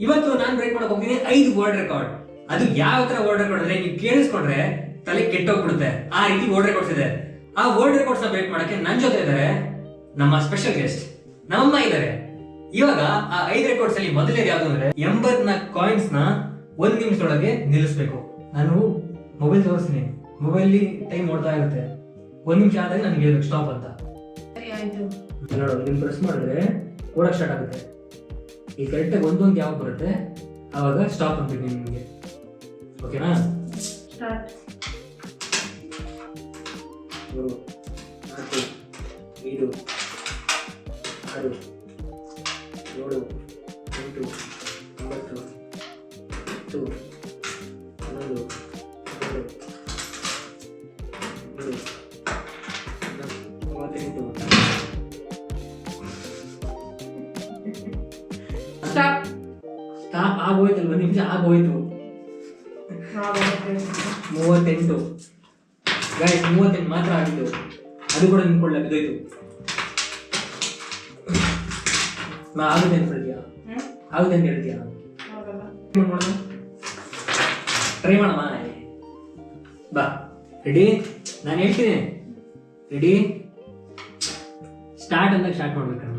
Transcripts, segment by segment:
ಇವತ್ತು ನಾನು ಬ್ರೇಕ್ ಮಾಡಕ್ ಹೋಗ್ತೀನಿ ಐದು ವರ್ಡ್ ರೆಕಾರ್ಡ್ ಅದು ಯಾವ ತರ ವರ್ಡ್ ರೆಕಾರ್ಡ್ ಅಂದ್ರೆ ನೀವು ಕೇಳಿಸ್ಕೊಂಡ್ರೆ ತಲೆ ಕೆಟ್ಟೋಗ್ಬಿಡುತ್ತೆ. ಆ ರೀತಿ ವರ್ಲ್ಡ್ ರೆಕಾರ್ಡ್ಸ್ ಇದೆ. ಆ ವರ್ಡ್ ರೆಕಾರ್ಡ್ಸ್ನ ಬ್ರೇಕ್ ಮಾಡಕ್ಕೆ ನನ್ನ ಜೊತೆ ಇದ್ದಾರೆ ನಮ್ಮ ಸ್ಪೆಷಲ್ ಗೆಸ್ಟ್ ನಮ್ಮ ಇದಾರೆ. ಇವಾಗ ಆ ಐದು ರೆಕಾರ್ಡ್ಸ್ ಅಲ್ಲಿ ಮೊದಲನೇದು ಯಾವ್ದು ಅಂದ್ರೆ ಎಂಬತ್ನಾಲ್ಕು ಕಾಯಿನ್ಸ್ನ ಒಂದ್ ನಿಮಿಷದೊಳಗೆ ನಿಲ್ಲಿಸ್ಬೇಕು. ನಾನು ಮೊಬೈಲ್ ತೋರಿಸ್ತೀನಿ. ಮೊಬೈಲ್ ಟೈಮ್ ನೋಡ್ತಾ ಇರುತ್ತೆ. ಒಂದ್ ನಿಮಿಷ ಆದಾಗ ನನಗೆ ಹೇಳ್ಬೇಕು ಸ್ಟಾಪ್ ಅಂತ. ಸರಿ ಆಯ್ತು. ನೋಡು ಪ್ರೆಸ್ ಮಾಡಿದ್ರೆ ಓಡಕ್ ಸ್ಟಾರ್ಟ್ ಆಗುತ್ತೆ. ಈ ಕರೆಕ್ಟಾಗಿ ಒಂದೊಂದು ಯಾವಾಗ ಬರುತ್ತೆ? ಆವಾಗ ಸ್ಟಾಪ್ ಅಂತೀನಿ ನಿಮಗೆ. ಓಕೆನಾ ಸ್ಟಾರ್ಟ್ ಮೂರು ನಾಲ್ಕು ಐದು ಆರು ಏಳು ಒಂದು ನಿಮಿಷ ಆಗೋಯ್ತು. ಮೂವತ್ತೆಂಟು. ಗೈಸ್ ಮೂವತ್ತೆಂಟು ಮಾತ್ರ ಆಗಿದ್ದು. ಅದು ಕೂಡ ನಿಂತ್ಕೊಳ್ಳ ಬಿದ್ದೋಯ್ತು. ನಾ ಆಗುತ್ತೆ ಅಂತ ಹೇಳ್ತೀಯಾ? ಆಗುತ್ತೆ ಅಂತ ಹೇಳ್ತೀಯಾ? ಟ್ರೈ ಮಾಡಮ್ಮ ಬಾ. ರೆಡಿ ನಾನು ಹೇಳ್ತೀನಿ. ರೆಡಿ ಸ್ಟಾರ್ಟ್ ಅಂದಾಗ start ಮಾಡ್ಬೇಕಮ್ಮ.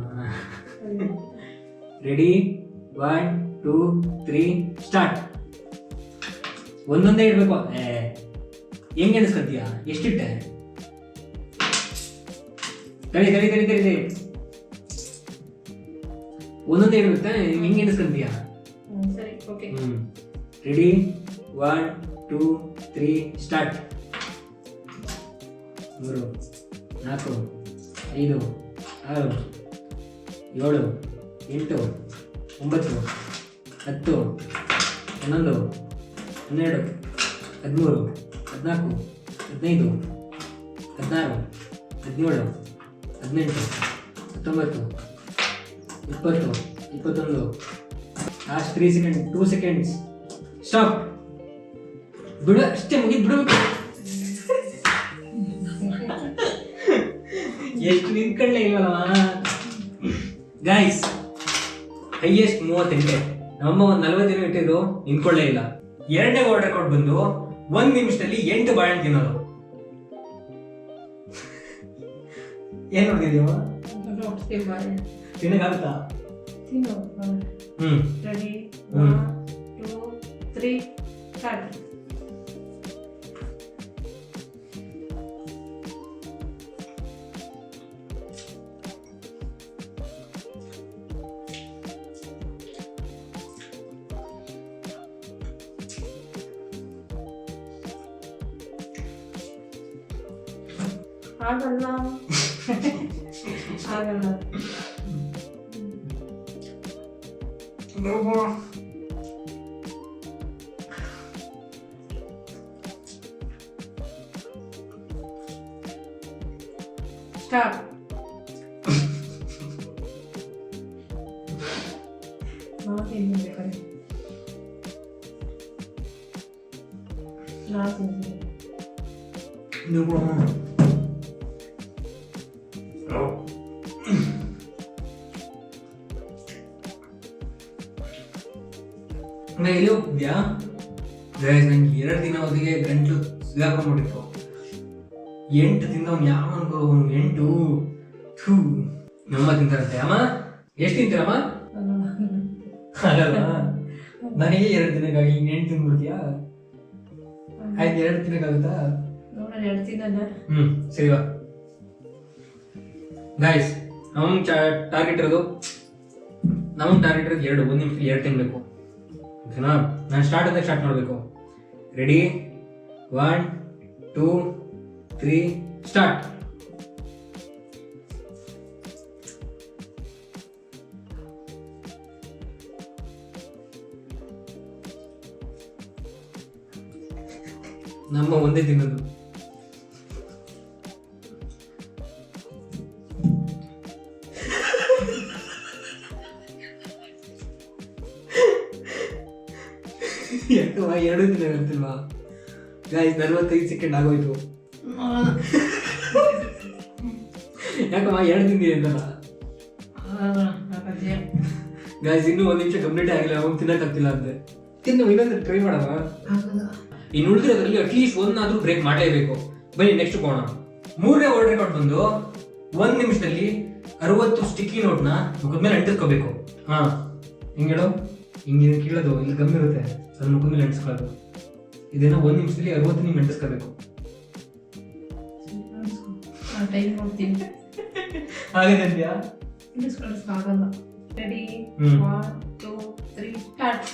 Ready one two three start. ಒಂದೊಂದೇ ಇಡ್ಬೇಕು ಹೆಂಗ್ ಎಣಿಸ್ಕೊಂತೀಯ ಎಷ್ಟಿಟ್ಟೆ? ಕಳಿ ಕಳಿ ಕಳಿ ಕಳಿ ಒಂದೊಂದೇ ಇರುತ್ತೆ. ತಾನೆ ಹೆಂಗ್ ಎಣಿಸ್ಕೊಂತೀಯ ready? One two three start. ಮೂರು ನಾಲ್ಕು ಐದು ಆರು ಏಳು ಎಂಟು ಒಂಬತ್ತು. ಹತ್ತು, ಹನ್ನೊಂದು, ಹನ್ನೆರಡು, ಹದಿಮೂರು, ಹದಿನಾಲ್ಕು, ಹದಿನೈದು, ಹದಿನಾರು, ಹದಿನೇಳು, ಹದಿನೆಂಟು, ಹತ್ತೊಂಬತ್ತು, ಇಪ್ಪತ್ತು, ಇಪ್ಪತ್ತೊಂದು. Last three second two seconds stop ಬಿಡು, ಅಷ್ಟೇ ಮುಗಿದು ಬಿಡು ಎಷ್ಟು ನಿಂತ್ಕೊಳ್ಳೇ ಇಲ್ವಲ್ಲ ಗಾಯ್ಸ್ ಹೈಯೆಸ್ಟ್ ಮೂವತ್ತೆಂಟೆ. ನಮ್ಮ ಒಂದು ದಿನ ಇಟ್ಟಿದ್ರು ನಿಂತ್ಕೊಳ್ಳೇ ಇಲ್ಲ. ಎರಡನೇ ವರ್ಲ್ಡ್ ರೆಕಾರ್ಡ್ ಬಂದು ಒಂದ್ ನಿಮಿಷದಲ್ಲಿ ಎಂಟು ಬಾಳೆಹಣ್ಣು ತಿನ್ನೋದು. ಏನ್ ನೋಡ್ತಿದೀವ ತಿನ್ನಕ್ಕಾಗುತ್ತಾ? ತಿನ್ನು ಹ್ಮ್. ಹ್ಮ್. ಆಗಲ್ಲ. ಆಗಲ್ಲ. ಸ್ಟಾಪ್ ನಾಲ್ಕು ಬೇಕಾದ್ರೆ ನಾಲ್ಕು ನೀವು ನಾ ಎಲ್ಲಿ ಹೋಗ್ತಿದ್ಯಾ ಗೈಸ್ ನಂಗೆ ಎರಡು ದಿನ ಹೊತ್ತಿಗೆ ಗಂಟ್ಲು ಸಿಗಾಕೊಂಡ್ಬಿಟ್ಟಿತ್ತು. ಎಂಟು ತಿಂದವನು ಯಾವ ಅನ್ಕೋ ಅವ್ನು ಎಂಟು ಥೂ ನಮ್ಮ ತಿಂತಾರಂತೆ. ಅಮ್ಮ ಎಷ್ಟು ತಿಂತೀರಮ್ಮ? ಅಲ್ಲ ನನಗೆ ಎರಡು ದಿನಕ್ಕಾಗಿ ಇನ್ನು ಎಂಟು ತಿಂದ್ಬಿಡ್ತೀಯಾ? ಆಯ್ತು ಎರಡು ದಿನಕ್ಕಾಗುತ್ತಾ ಹ್ಞೂ ಸರಿ ಬಾ. ಗೈಸ್ ನಮ್ ಟಾರ್ಗೆಟ್ ಇರೋದು ನಮ್ ಟಾರ್ಗೆಟ್ ಇರೋದು ಎರಡು ಒಂದು ನಿಮಿಷ ಎರಡು ತಿನ್ಬೇಕು. ಓಕೆನಾ? ನಾನು ಸ್ಟಾರ್ಟ್ ಅಂತ ಸ್ಟಾರ್ಟ್ ಮಾಡಬೇಕು. Ready one two three start ನಮ್ಮ ಒಂದೇ ತಿನ್ನೋದು ಎರಡು ದಿನ ಹೇಳ್ತಿಲ್ವಾ ಗಾಯ್ಸ್ ನಲ್ವತ್ತೈದು ಸೆಕೆಂಡ್ ಆಗೋಯ್ತು. ಯಾಕಮ್ಮ, ಎರಡು ದಿನ ಅಂತಲ್ಲ? ಗಾಯ್ಸ್ ಇನ್ನೂ ಒಂದು ನಿಮಿಷ ಕಂಪ್ಲೀಟ್ ಆಗಿಲ್ಲ ಅವಾಗ ತಿನ್ನಕ್ಕಾಗ್ತಿಲ್ಲ ಅಂತೆ. ತಿನ್ನು, ಇನ್ನೊಂದು ಟ್ರೈ ಮಾಡಮ್ಮ. ಇನ್ನು ಉಳಿದಿರೋದ್ರಲ್ಲಿ ಅಟ್ಲೀಸ್ಟ್ ಒಂದಾದ್ರೂ ಬ್ರೇಕ್ ಮಾಡಲೇಬೇಕು. ಬನ್ನಿ ನೆಕ್ಸ್ಟ್ ಕೋಣ. ಮೂರನೇ ವರ್ಲ್ಡ್ ರೆಕಾರ್ಡ್ ಬಂದು ಒಂದ್ ನಿಮಿಷದಲ್ಲಿ ಅರವತ್ತು ಸ್ಟಿಕ್ಕಿ ನೋಟ್ನ ಮುಖದ ಮೇಲೆ ಅಂಟಿಸ್ಕೋಬೇಕು. ಹಾ ಹಿಂಗೇಳು ಹಿಂಗೆ ಕೀಳೋದು, ಇಲ್ಲಿ ಗಮ್ ಇರುತ್ತೆ. ಅದ್ರ ಮುಖದ ಮೇಲೆ ಅಂಟಿಸ್ಕೊಳ್ಳೋದು ಇದನ್ನ ಒಂದ್ ನಿಮಿಷದಲ್ಲಿ ಅರವತ್ತು ನಿಮ್ಗೆ ಅಂಟಿಸ್ಕೋಬೇಕು. ಟೈಮ್ ನೋಡ್ತೀನಿ ಹಾಗೆ ಅಂದ್ಯಾ ಆಗಲ್ಲ. Ready hmm. One two three start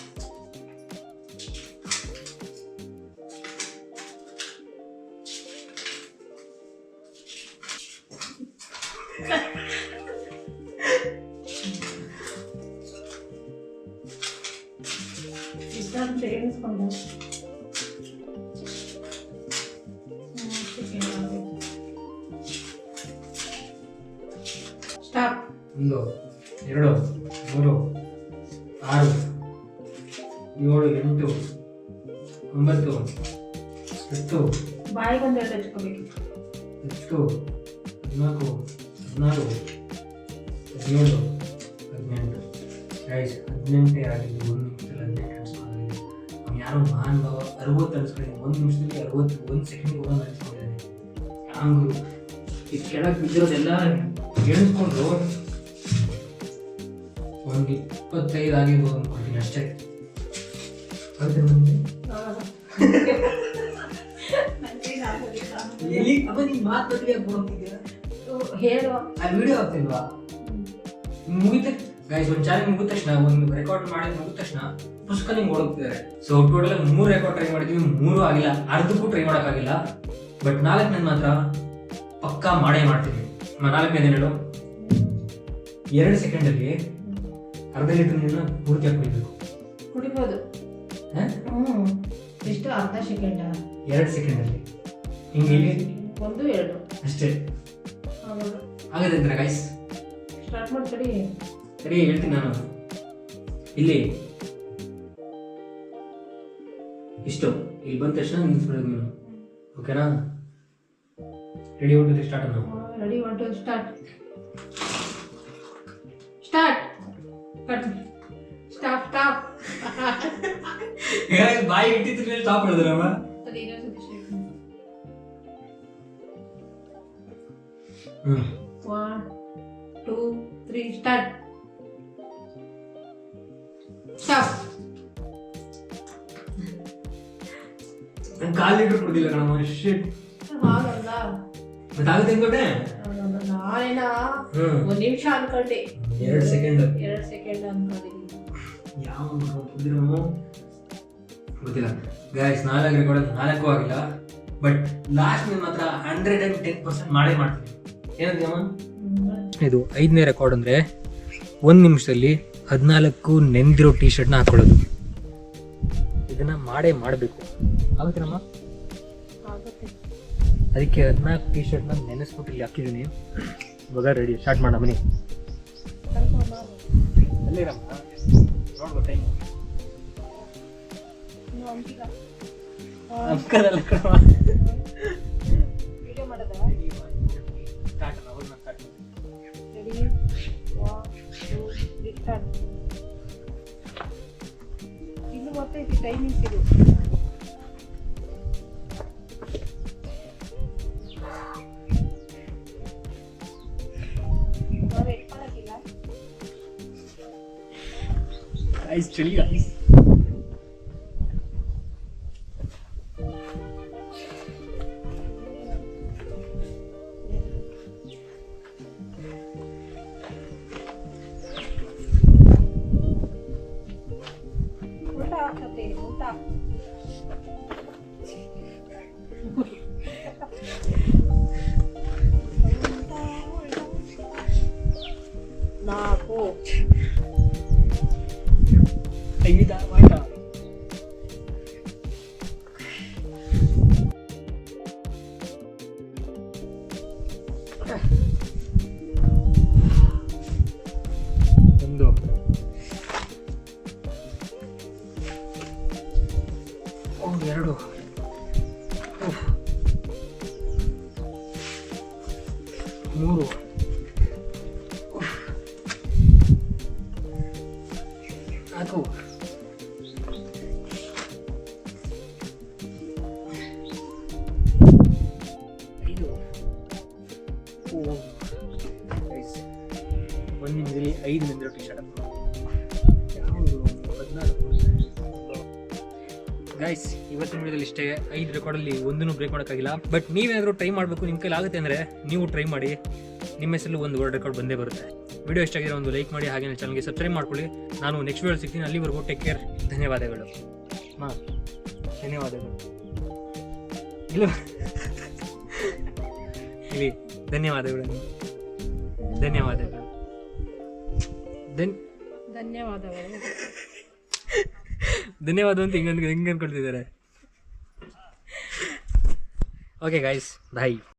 ತೆಗೆಸ್ಕೊಂಡೆ stop ಒಂದು ಎರಡು ಮೂರು ಆರು ಏಳು ಎಂಟು ಒಂಬತ್ತು ಹತ್ತು. ಬಾಯಿಗೊಂದು ಎರಡು ಹಚ್ಕೋಬೇಕು. ಹತ್ತು ಹದಿನಾಲ್ಕು ಹದಿನಾರು ಹದಿನೇಳು ಹದಿನೆಂಟು. ಹದಿನೆಂಟೇ ಆಗಿದೆ ಯಾರೋ ಮಹಾನುಭಾವ ಅರವತ್ತು ಅನ್ಸ್ಕೊಂಡಿದ್ದೀನಿ ಒಂದು ನಿಮಿಷದಲ್ಲಿ ಅರವತ್ತು ಒಂದು ಸೆಕೆಂಡ್ ಒಂದು ಅನ್ಸ್ಕೊಂಡಿದ್ದಾನೆ ಹಂಗು ಈ ಕೆಳಗೆ ಬಿದ್ದಿರೋದೆಲ್ಲ ಎಣಿಸ್ಕೊಂಡು ಒಂದು ಇಪ್ಪತ್ತೈದು ಆಗಿರ್ಬೋದು ಅನ್ಕೊಳ್ತೀನಿ ಅಷ್ಟೇ. ಎಲ್ಲಿ ಅಮ್ಮ ನೀನ್ ಮಾತು ಹೋಗ್ತಿದ್ದೀರಾ ಹೇಳು. ಆ ವಿಡಿಯೋ ಆಗ್ತಿಲ್ವಾ ಮುಗಿತ ಗೈಸ್ ಒಂದು ಚಾಲೆಂಜ್ ಮುಗಿದ ತಕ್ಷಣ ಒಂದು ರೆಕಾರ್ಡ್ ಮಾಡಿದ ಮುಗಿದ ತಕ್ಷಣ ಪುಸ್ತಕ ನಿಮ್ಗೆ ಓಡೋಗ್ತಿದ್ದಾರೆ ಸೊ ಟೋಟಲ್ ಮೂರು ರೆಕಾರ್ಡ್ ಟ್ರೈ ಮಾಡಿದ್ವಿ ಮೂರು ಆಗಿಲ್ಲ ಅರ್ಧಕ್ಕೂ ಟ್ರೈ ಮಾಡೋಕ್ಕಾಗಿಲ್ಲ. ಬಟ್ ನಾಲ್ಕನೇ ಮಾತ್ರ ಪಕ್ಕಾ ಮಾಡೇ ಮಾಡ್ತೀನಿ ನಾಲ್ಕನೇದು ಹೇಳು ಎರಡು ಸೆಕೆಂಡಲ್ಲಿ ಅರ್ಧ ಲೀಟರ್ ನೀರನ್ನ ಪೂರ್ತಿಯಾಗಿ ಕುಡಿಬೇಕು ಕುಡಿಬೋದು. ಎಷ್ಟು? ಅರ್ಧ ಸೆಕೆಂಡ ಎರಡು ಸೆಕೆಂಡಲ್ಲಿ ಹಿಂಗೆ ಇಲ್ಲಿ ಒಂದು ಎರಡು. ಅಷ್ಟೇ. ಆಗದೆ ಅಂದ್ರೆ ಗೈಸ್ ಸ್ಟಾರ್ಟ್ ಮಾಡ್ತೀರಿ. ಸರಿ ಹೇಳ್ತೀನಿ ನಾನು. ಇಲ್ಲಿ ಇಷ್ಟು ಇಲ್ಲಿ ಬಂದ ತಕ್ಷಣ ನಿಲ್ಲಿಸ್ಬಿಡೋದು ನೀನು ಓಕೆನಾ? ರೆಡಿ ಹೊಂಟಿದ್ರೆ ಸ್ಟಾರ್ಟ್ ನಾವು ready one two start start cut stop stop ಬಾಯಿ ಇಟ್ಟಿದ್ರೆ ಸ್ಟಾಪ್ ಹೇಳಿದ್ರಮ್ಮ ಅದು ಇನ್ನೊಂದ್ಸತಿ shake ಮಾಡು. ಹ್ಞೂ one two three start stop ನಾನು ಕುಡ್ದಿಲ್ಲ ಕಣಮ್ಮ ಶಿಟ್ ಹಾಗಲ್ಲ. ಆಗುತ್ತೆ ಅನ್ಕೊಂಡೆ? ನಾನೇನ ಒಂದ್ ನಿಮಿಷ ಅನ್ಕೊಂಡೆ. ಎರಡ್ ಸೆಕೆಂಡ್ ಎರಡ್ ಸೆಕೆಂಡ್ ಅನ್ಕೊಂಡಿದ್ದೀನಿ ಯಾವ ಗೊತ್ತಿಲ್ಲ. ಗಾಯ್ಸ್ ನಾಲ್ಕು ರೆಕಾರ್ಡ್ ನಾಲ್ಕು ಆಗಿಲ್ಲ. ಬಟ್ ಲಾಸ್ಟ್ ಮಾತ್ರ ಹಂಡ್ರೆಡ್ ಆ್ಯಂಡ್ ಟೆನ್ ಪರ್ಸೆಂಟ್ ಮಾಡೇ ಮಾಡ್ತೀನಿ. ಇದು ಐದನೇ ರೆಕಾರ್ಡ್ ಅಂದರೆ ಒಂದು ನಿಮಿಷದಲ್ಲಿ ಹದಿನಾಲ್ಕು ನೆಂದಿರೋ ಟೀ ಶರ್ಟ್ನ ಹಾಕೊಳ್ಳೋದು. ಇದನ್ನ ಮಾಡೇ ಮಾಡಬೇಕು. ಆಗುತ್ತೇನಮ್ಮ ಆಗುತ್ತೆ. ಅದಕ್ಕೆ ಹದಿನಾಲ್ಕು ಟೀ ಶರ್ಟ್ನ ನೆನೆಸ್ಬಿಟ್ಟು ಇಲ್ಲಿ ಹಾಕಿದ್ದೀನಿ. ಇವಾಗ ರೆಡಿ ಸ್ಟಾರ್ಟ್ ಮಾಡ. ಬನ್ನಿ ಇನ್ನು ಮತ್ತೆ timings video guys, chili guys. ಮೂರು. ನಾಲ್ಕು. ಐದು. ಬನ್ನಿ ಐದು ನಿಂದಿರೋ ಟಿ ಶರ್ಟ್ ಗೈಸ್ ಇವತ್ತಿನ ವಿಡಿಯೋದಲ್ಲಿ ಇಷ್ಟೇ. ಐದು ರೆಕಾರ್ಡಲ್ಲಿ ಒಂದನ್ನು ಬ್ರೇಕ್ ಮಾಡೋಕ್ಕಾಗಿಲ್ಲ. ಬಟ್ ನೀವೇನಾದರೂ ಟ್ರೈ ಮಾಡಬೇಕು ನಿಮ್ಮ ಕೈಲಿ ಆಗುತ್ತೆ ಅಂದರೆ ನೀವು ಟ್ರೈ ಮಾಡಿ. ನಿಮ್ಮ ಹೆಸರಲ್ಲಿ ಒಂದು ವರ್ಡ್ ರೆಕಾರ್ಡ್ ಬಂದೇ ಬರುತ್ತೆ. ವಿಡಿಯೋ ಇಷ್ಟ ಆಗಿರೋ ಒಂದು ಲೈಕ್ ಮಾಡಿ, ಹಾಗೆ ಚಾನಲ್ಗೆ ಸಬ್ಸ್ಕ್ರೈಬ್ ಮಾಡ್ಕೊಳ್ಳಿ. ನಾನು ನೆಕ್ಸ್ಟ್ ವಿಡಿಯೋ ಸಿಗ್ತೀನಿ. ಅಲ್ಲಿವರೆಗೂ ಟೇಕ್ ಕೇರ್ ಧನ್ಯವಾದಗಳು. ಮಾ, ಧನ್ಯವಾದಗಳು. ಇಲ್ಲ. ಇಲ್ಲಿ, ಧನ್ಯವಾದಗಳು ಧನ್ಯವಾದಗಳು. ಧನ್ ಧನ್ಯವಾದಗಳು. ಧನ್ಯವಾದ ಅಂತ ಹಿಂಗೆ ಹಿಂಗೆ ಅನ್ಕೊಳ್ತಿದ್ದಾರೆ ಓಕೆ ಗಾಯ್ಸ್ ಬಾಯ್